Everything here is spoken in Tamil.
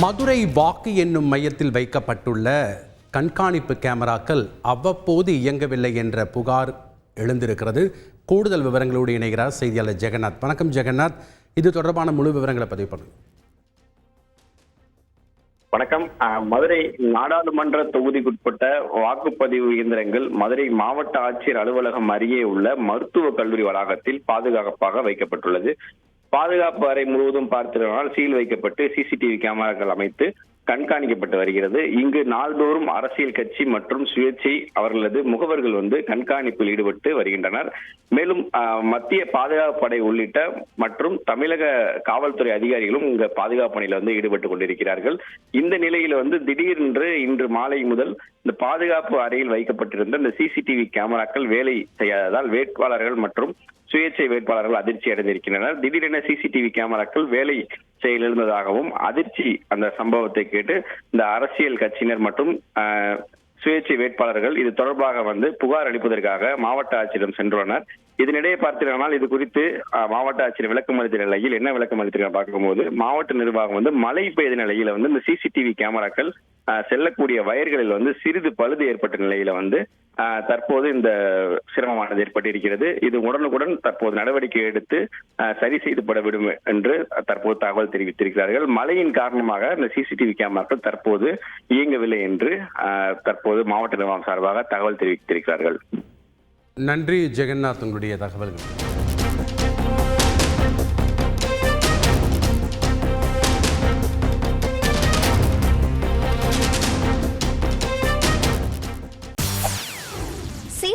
மதுரை வாக்கு என்னும் மையத்தில் வைக்கப்பட்டுள்ள கண்காணிப்பு கேமராக்கள் அவ்வப்போது இயங்கவில்லை என்ற புகார் எழுந்திருக்கிறது. கூடுதல் விவரங்களோடு இணைகிறார் செய்தியாளர் ஜெகநாத். வணக்கம் ஜெகநாத். இது தொடர்பான முழு விவரங்களை பதிவு பண்ணுங்க. வணக்கம். அஹ், மதுரை நாடாளுமன்ற தொகுதிக்குட்பட்ட வாக்குப்பதிவு இயந்திரங்கள் மதுரை மாவட்ட ஆட்சியர் அலுவலகம் அருகே உள்ள மருத்துவக் கல்லூரி வளாகத்தில் பாதுகாப்பாக வைக்கப்பட்டுள்ளது. பாதுகாப்பு அறை முழுவதும் பார்த்திருந்தால் சீல் வைக்கப்பட்டு சிசிடிவி கேமராக்கள் அமைத்து கண்காணிக்கப்பட்டு வருகிறது. இங்கு நாள்தோறும் அரசியல் கட்சி மற்றும் சுயேட்சை அவர்களது முகவர்கள் வந்து கண்காணிப்பில் ஈடுபட்டு வருகின்றனர். மேலும் மத்திய பாதுகாப்பு படை உள்ளிட்ட மற்றும் தமிழக காவல்துறை அதிகாரிகளும் இங்க பாதுகாப்பு பணியில வந்து ஈடுபட்டு கொண்டிருக்கிறார்கள். இந்த நிலையில வந்து திடீரென்று இன்று மாலை முதல் இந்த பாதுகாப்பு அறையில் வைக்கப்பட்டிருந்த இந்த சிசிடிவி கேமராக்கள் வேலை செய்யாததால் வேட்பாளர்கள் மற்றும் சுயேட்சை வேட்பாளர்கள் அதிர்ச்சி அடைந்திருக்கின்றனர். திடீரென சிசிடிவி கேமராக்கள் வேலை செயலிழந்ததாகவும் அதிர்ச்சி அந்த சம்பவத்தை கேட்டு இந்த அரசியல் கட்சியினர் மற்றும் ஆஹ், சுயேட்சை வேட்பாளர்கள் இது தொடர்பாக வந்து புகார் அளிப்பதற்காக மாவட்ட ஆட்சியிடம் சென்றுள்ளனர். இதனிடையே பார்த்தீர்களானால் இது குறித்து மாவட்ட ஆட்சியர் விளக்கம் அளித்த நிலையில் என்ன விளக்கம் அளித்திருக்காங்க பார்க்கும்போது மாவட்ட நிர்வாகம் வந்து மழை பெய்த நிலையில வந்து இந்த சிசிடிவி கேமராக்கள் செல்லக்கூடிய வயர்களில் வந்து சிறிது பழுது ஏற்பட்ட நிலையில வந்து தற்போது இந்த சிரமமானது ஏற்பட்டிருக்கிறது. இது உடனுக்குடன் தற்போது நடவடிக்கை எடுத்து சரி செய்துபட விடும் என்று தற்போது தகவல் தெரிவித்திருக்கிறார்கள். மழையின் காரணமாக இந்த சிசிடிவி கேமராக்கள் தற்போது இயங்கவில்லை என்று தற்போது மாவட்ட நிர்வாகம் சார்பாக தகவல் தெரிவித்திருக்கிறார்கள். நன்றி ஜெகநாத் உங்களுடைய தகவல்கள்.